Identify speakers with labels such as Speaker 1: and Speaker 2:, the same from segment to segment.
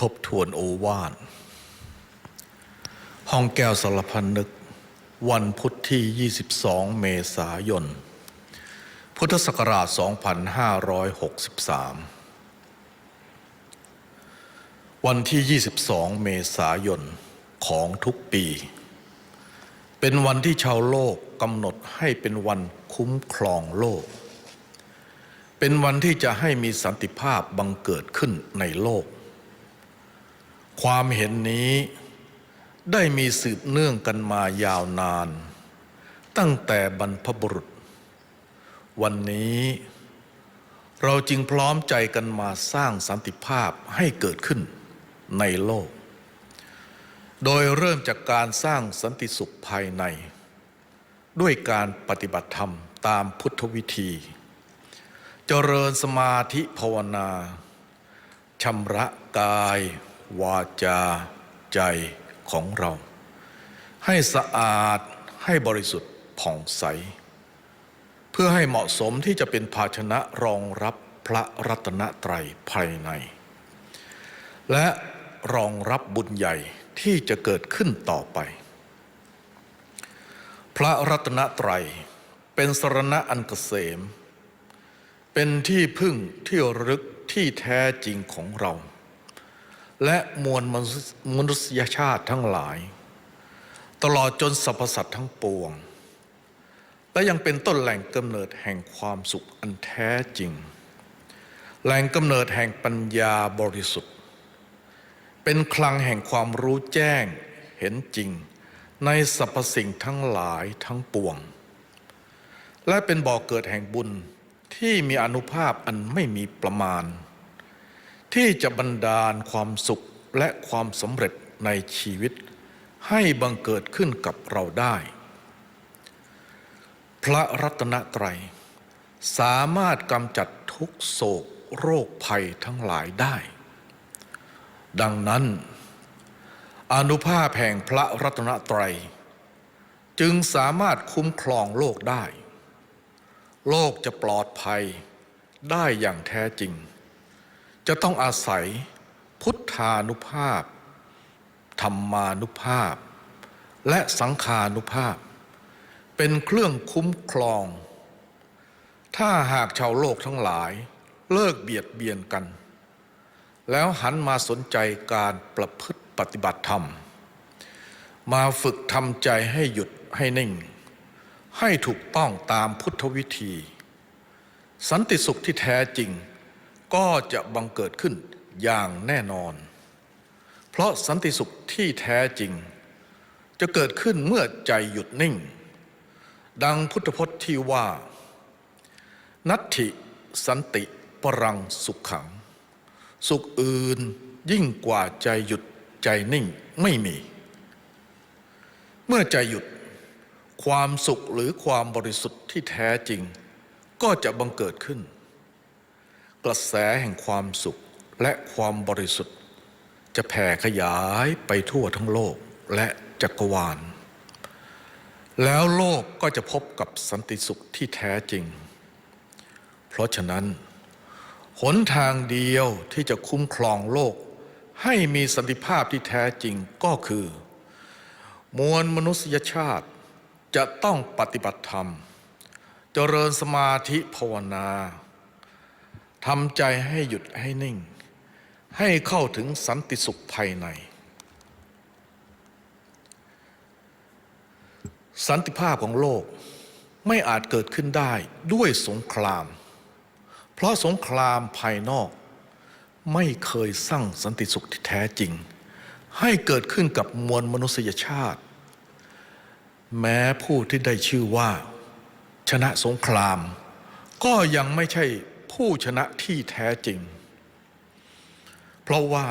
Speaker 1: ทบทวนโอวาทห้องแก้วสารพันนึก วันพุทธที่ 22 เมษายน พุทธศักราช 2563 วันที่ 22 เมษายนของทุกปี เป็นวันที่ชาวโลกกำหนดให้เป็นวันคุ้มครองโลก เป็นวันที่จะให้มีสันติภาพบังเกิดขึ้นในโลก ความเห็นนี้ได้มีสืบเนื่องกันมายาวนาน ตั้งแต่บรรพบุรุษ วันนี้ เราจึงพร้อมใจกันมาสร้างสันติภาพให้เกิดขึ้นในโลก โดยเริ่มจากการสร้างสันติสุขภายใน ด้วยการปฏิบัติธรรมตามพุทธวิธี เจริญสมาธิภาวนาชำระกาย วาจาใจของเรา ให้สะอาดให้บริสุทธิ์ผ่องใส เพื่อให้เหมาะสมที่จะเป็นภาชนะรองรับพระรัตนตรัยภายใน และรองรับบุญใหญ่ที่จะเกิดขึ้นต่อไป พระรัตนตรัยเป็นสรณะอันเกษม เป็นที่พึ่งที่รึกที่แท้จริงของเรา และมวลมนุษยชาติทั้งหลาย ตลอดจนสรรพสัตว์ทั้งปวง และยังเป็นต้นแหล่งกำเนิดแห่งความสุขอันแท้จริง แหล่งกำเนิดแห่งปัญญาบริสุทธิ์ เป็นคลังแห่งความรู้แจ้งเห็นจริง ในสรรพสิ่งทั้งหลายทั้งปวง และเป็นบ่อกเกิดแห่งบุญที่มีอนุภาพอันไม่มีประมาณ ที่จะบันดาลความสุขและความสำเร็จในชีวิต ให้บังเกิดขึ้นกับเราได้ พระรัตนตรัย สามารถกำจัดทุกโศกโรคภัยทั้งหลายได้ ดังนั้น อนุภาพแห่งพระรัตนตรัย จึงสามารถคุ้มครองโลกได้ โลกจะปลอดภัยได้อย่างแท้จริง จะต้องอาศัยพุทธานุภาพ ธรรมานุภาพ และสังขานุภาพ เป็นเครื่องคุ้มครอง ถ้าหากชาวโลกทั้งหลายเลิกเบียดเบียนกัน แล้วหันมาสนใจการประพฤติปฏิบัติธรรม มาฝึกทำใจให้หยุดให้นิ่ง ให้ถูกต้องตามพุทธวิธี สันติสุขที่แท้จริง ก็จะบังเกิดขึ้นอย่างแน่นอน เพราะสันติสุขที่แท้จริง จะเกิดขึ้นเมื่อใจหยุดนิ่ง ดังพุทธพจน์ที่ว่า นัตถิสันติปรังสุขขัง สุขอื่นยิ่งกว่าใจหยุดใจนิ่งไม่มี เมื่อใจหยุดความสุขหรือความบริสุทธิ์ที่แท้จริง ก็จะบังเกิดขึ้น กระแสแห่งความสุขและความบริสุทธิ์ จะแผ่ขยายไปทั่วทั้งโลกและจักรวาล แล้วโลกก็จะพบกับสันติสุขที่แท้จริง เพราะฉะนั้น หนทางเดียวที่จะคุ้มครองโลก ให้มีสันติภาพที่แท้จริงก็คือ มวลมนุษยชาติจะต้องปฏิบัติธรรม เจริญสมาธิภาวนา ทำใจให้หยุดให้นิ่ง ให้เข้าถึงสันติสุขภายใน สันติภาพของโลกไม่อาจเกิดขึ้นได้ด้วยสงคราม เพราะสงครามภายนอก ไม่เคยสร้างสันติสุขที่แท้จริง ให้เกิดขึ้นกับมวลมนุษยชาติ แม้ผู้ที่ได้ชื่อว่า ชนะสงคราม ก็ยังไม่ใช่ ผู้ชนะที่แท้จริง เพราะว่า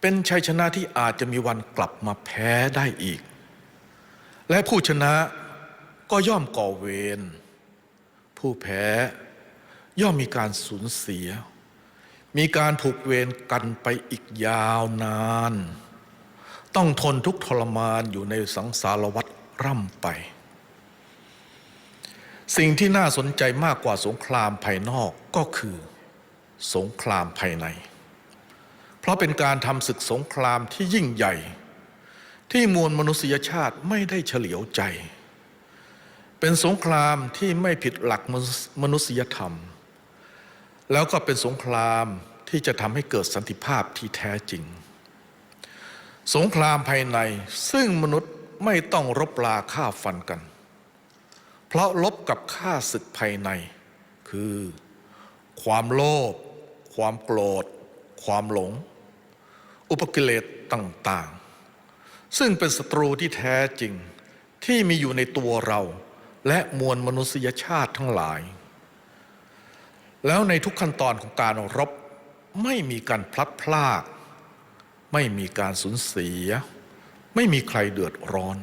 Speaker 1: เป็นชัยชนะที่อาจจะมีวันกลับมาแพ้ได้อีก และผู้ชนะก็ย่อมก่อเวร ผู้แพ้ย่อมมีการสูญเสีย มีการผูกเวรกันไปอีกยาวนาน ต้องทนทุกทรมานอยู่ในสังสารวัฏร่ำไป สิ่งที่น่าสนใจมากกว่าสงครามภายนอกก็คือ สงครามภายใน เพราะเป็นการทำศึกสงครามที่ยิ่งใหญ่ ที่มวลมนุษยชาติไม่ได้เฉลียวใจ เป็นสงครามที่ไม่ผิดหลักมนุษยธรรม แล้วก็เป็นสงครามที่จะทำให้เกิดสันติภาพที่แท้จริง สงครามภายในซึ่งมนุษย์ไม่ต้องรบราฆ่าฟันกัน เพราะลบกับข้าศึกภายใน คือ ความโลภความโกรธ ความหลง อุปกิเลสต่างๆ ซึ่งเป็นศัตรูที่แท้จริงที่มีอยู่ในตัวเรา และมวลมนุษยชาติทั้งหลาย แล้วในทุกขั้นตอนของการรบไม่มีการพลัดพราก ไม่มีการสูญเสีย ไม่มีใครเดือดร้อน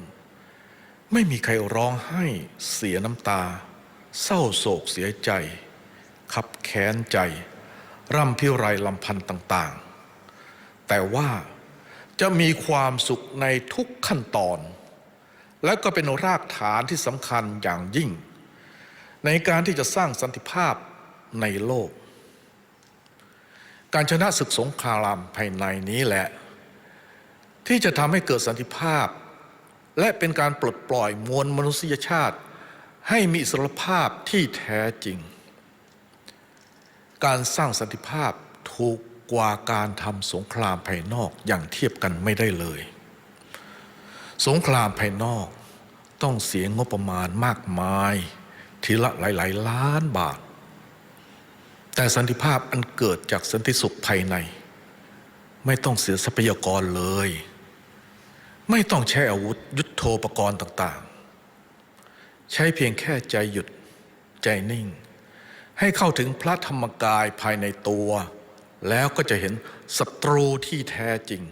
Speaker 1: ไม่มีใครร้องไห้เสียน้ำตา เศร้าโศกเสียใจ ขับแค้นใจ ร่ำพิไรลำพันธ์ต่างๆ แต่ว่าจะมีความสุขในทุกขั้นตอน และก็เป็นรากฐานที่สำคัญอย่างยิ่ง ในการที่จะสร้างสันติภาพในโลก การชนะศึกสงครามภายในนี้แหละ ที่จะทำให้เกิดสันติภาพ และเป็นการปลดปล่อยมวลมนุษยชาติ ให้มีอิสรภาพที่แท้จริง การสร้างสันติภาพถูกกว่าการทำสงครามภายนอกอย่างเทียบกันไม่ได้เลย สงครามภายนอกต้องเสียงบประมาณมากมาย ทีละหลาย ๆ ล้านบาท แต่สันติภาพอันเกิดจากสันติสุขภายใน ไม่ต้องเสียทรัพยากรเลย ไม่ต้องใช้อาวุธยุทโธปกรณ์ต่างๆ ใช้เพียงแค่ใจหยุดใจนิ่ง ให้เข้าถึงพระธรรมกายภายในตัว แล้วก็จะเห็นศัตรูที่แท้จริง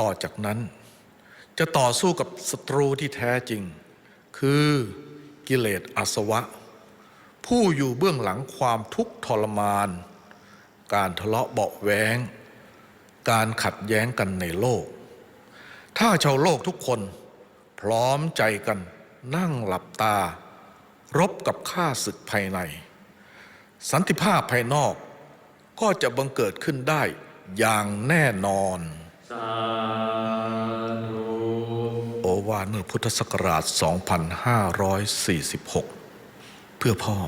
Speaker 1: ต่อจากนั้น จะต่อสู้กับศัตรูที่แท้จริง คือกิเลสอาสวะ ผู้อยู่เบื้องหลังความทุกข์ทรมาน การทะเลาะเบาแวงการขัดแย้งกันในโลก ถ้าชาวโลกทุกคน พร้อมใจกันนั่งหลับตา รบกับข้าศึกภายใน สันติภาพภายนอกก็จะบังเกิดขึ้นได้อย่างแน่นอน
Speaker 2: สาธุ
Speaker 1: โอวาทเมื่อพุทธศักราช 2546 เพื่อพ่อ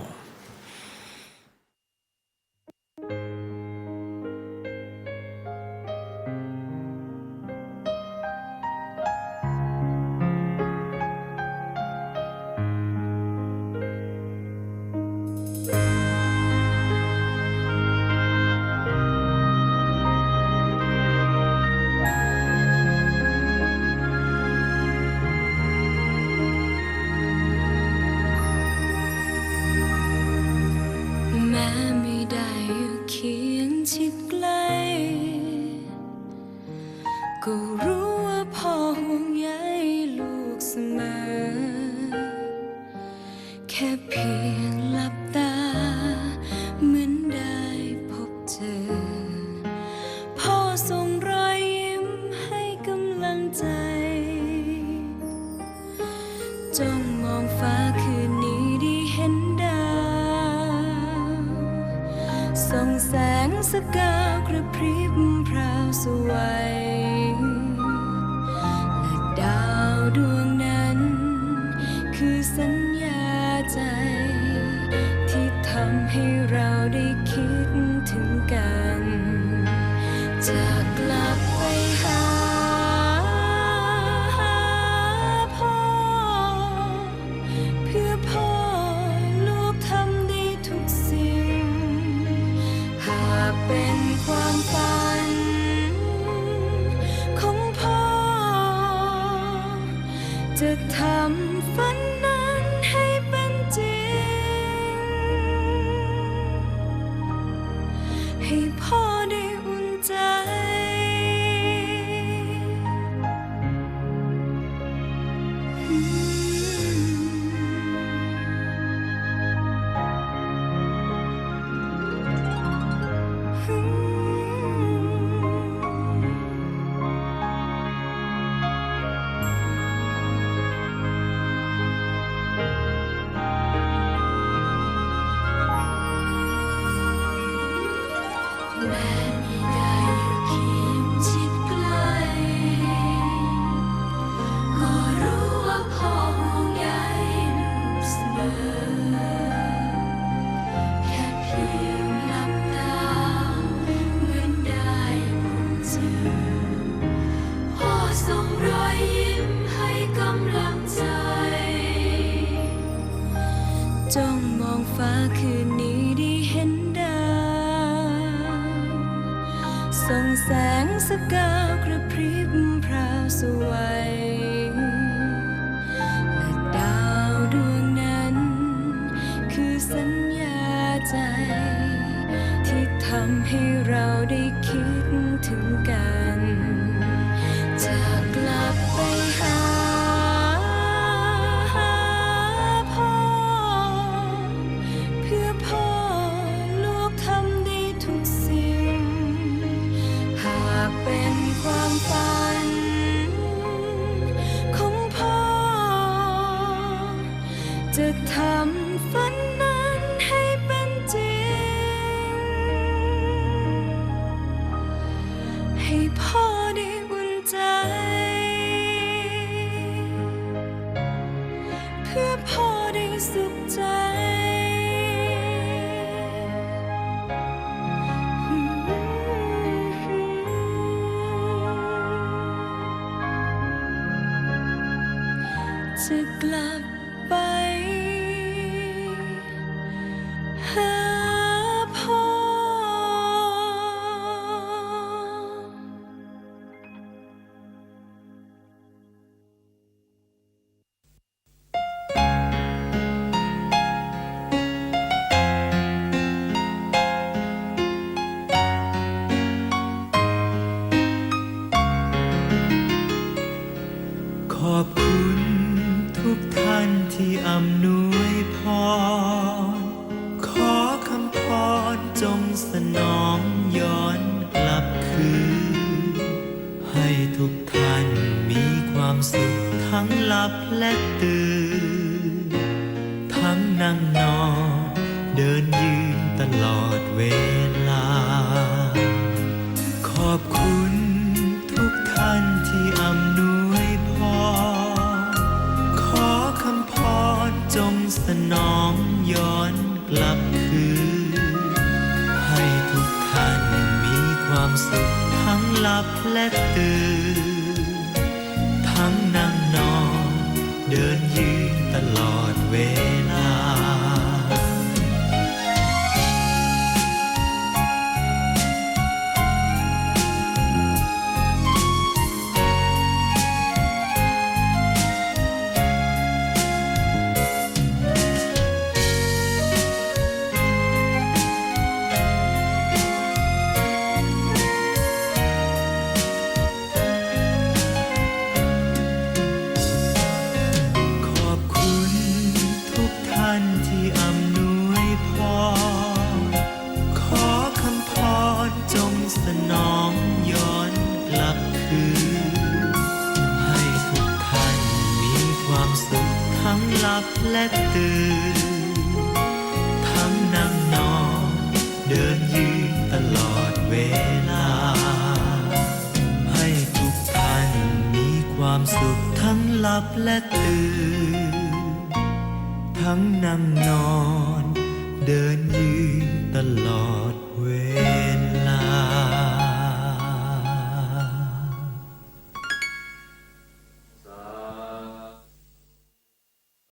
Speaker 3: แค่เพียงำา จะทำฝันนั้นให้เป็นจริง ให้พ่อได้อุ่นใจ เพื่อพ่อได้สุขใจ จะกลับ
Speaker 4: ทั้งนั่งนอน เดินยืนตลอดเวลา ขอบคุณทุกท่านที่อำนวยพรขอคำพรจงสนองย้อนกลับคืน ให้ทุกท่านมีความสุขทั้งหลับและตื่น อ เดินยืนตลอดเวลา ให้ทุกท่านมีความสุขทั้งหลับและตื่น ทั้งนั่งนอน เดินยืนตลอด